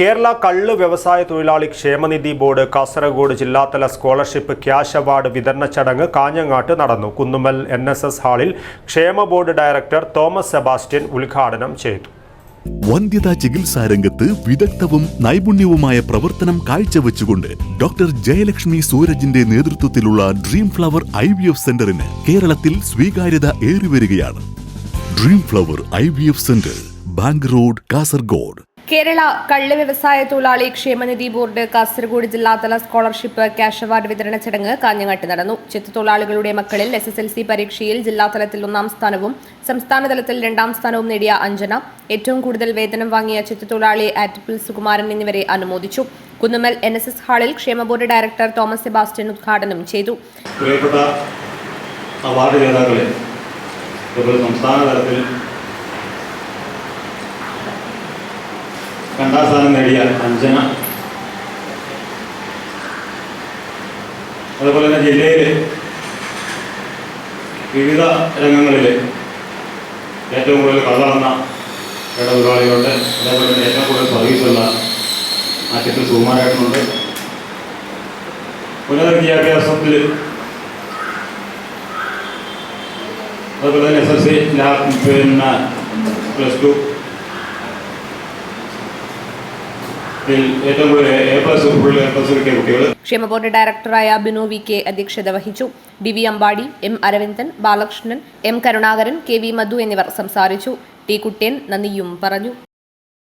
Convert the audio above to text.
കേരള കള്ള് വ്യവസായ തൊഴിലാളി ക്ഷേമനിധി ബോർഡ് കാസർഗോഡ് ജില്ലാതല സ്കോളർഷിപ്പ് ക്യാഷ് അവാർഡ് വിതരണ ചടങ്ങ് കാഞ്ഞങ്ങാട്ട് നടന്നു. കുന്നുമ്മൽ എൻ എസ് എസ് ഹാളിൽ ക്ഷേമ ബോർഡ് ഡയറക്ടർ തോമസ് സെബാസ്റ്റ്യൻ ഉദ്ഘാടനം ചെയ്തു. വന്ധ്യതാ ചികിത്സാ രംഗത്ത് വിദഗ്ധവും നൈപുണ്യവുമായ പ്രവർത്തനം കാഴ്ചവെച്ചുകൊണ്ട് ഡോക്ടർ ജയലക്ഷ്മി സൂരജിന്റെ നേതൃത്വത്തിലുള്ള dream flower I V F സെന്ററിന് കേരളത്തിൽ സ്വീകാര്യത ഏറിവരികയാണ്. Dream flower I V F centre bank road Kasargod. Kerala കള്ള് വ്യവസായ തൊഴിലാളി ക്ഷേമനിധി ബോർഡ് കാസർഗോഡ് ജില്ലാതല സ്കോളർഷിപ്പ് ക്യാഷ് അവാർഡ് വിതരണ ചടങ്ങ് കാഞ്ഞങ്ങാട്ട് നടന്നു. ചെത്തുതൊഴിലാളികളുടെ മക്കളിൽ എസ് എസ് എൽ സി പരീക്ഷയിൽ ജില്ലാതലത്തിൽ ഒന്നാം സ്ഥാനവും സംസ്ഥാനതലത്തിൽ രണ്ടാം സ്ഥാനവും നേടിയ അഞ്ജന ഏറ്റവും കൂടുതൽ വേതനം വാങ്ങിയ ചെത്തുതൊഴിലാളി ആറ്റിപ്പിൾ സുകുമാരൻ എന്നിവരെ അനുമോദിച്ചു. കുന്നുമൽ എൻ എസ് എസ് ഹാളിൽ ക്ഷേമ ബോർഡ് ഡയറക്ടർ തോമസ് സെബാസ്റ്റ്യൻ ഉദ്ഘാടനം ചെയ്തു. അവാർഡ് ജേതാക്കളെ സംസ്ഥാന തലത്തിൽ രണ്ടാം സ്ഥാനം നേടിയ അഞ്ജന. അതുപോലെ തന്നെ ജില്ലയിലെ വിവിധ രംഗങ്ങളിൽ ഏറ്റവും കൂടുതൽ കള്ളറന്ന ഇടപെടാളികളുണ്ട് അതേപോലെ തന്നെ ഏറ്റവും കൂടുതൽ സർവീസുള്ള ആറ്റത്തിൽ സുകുമാരേട്ടനുണ്ട്. ഉന്നത വിദ്യാഭ്യാസത്തിൽ അതുപോലെ തന്നെ എസ് എസ് സി പിന്നെ പ്ലസ് ടു ഏറ്റവും കൂടുതൽ A plus full A plus കിട്ടിയ കുട്ടികൾ ക്ഷേമ ബോർഡ് ഡയറക്ടറായ ബിനു വി കെ അധ്യക്ഷത വഹിച്ചു. D V Ambadi M Aravindan Balakrishnan M Karunakaran K V Madhu എന്നിവർ സംസാരിച്ചു. ടി കുട്ടിയൻ നന്ദിയും പറഞ്ഞു.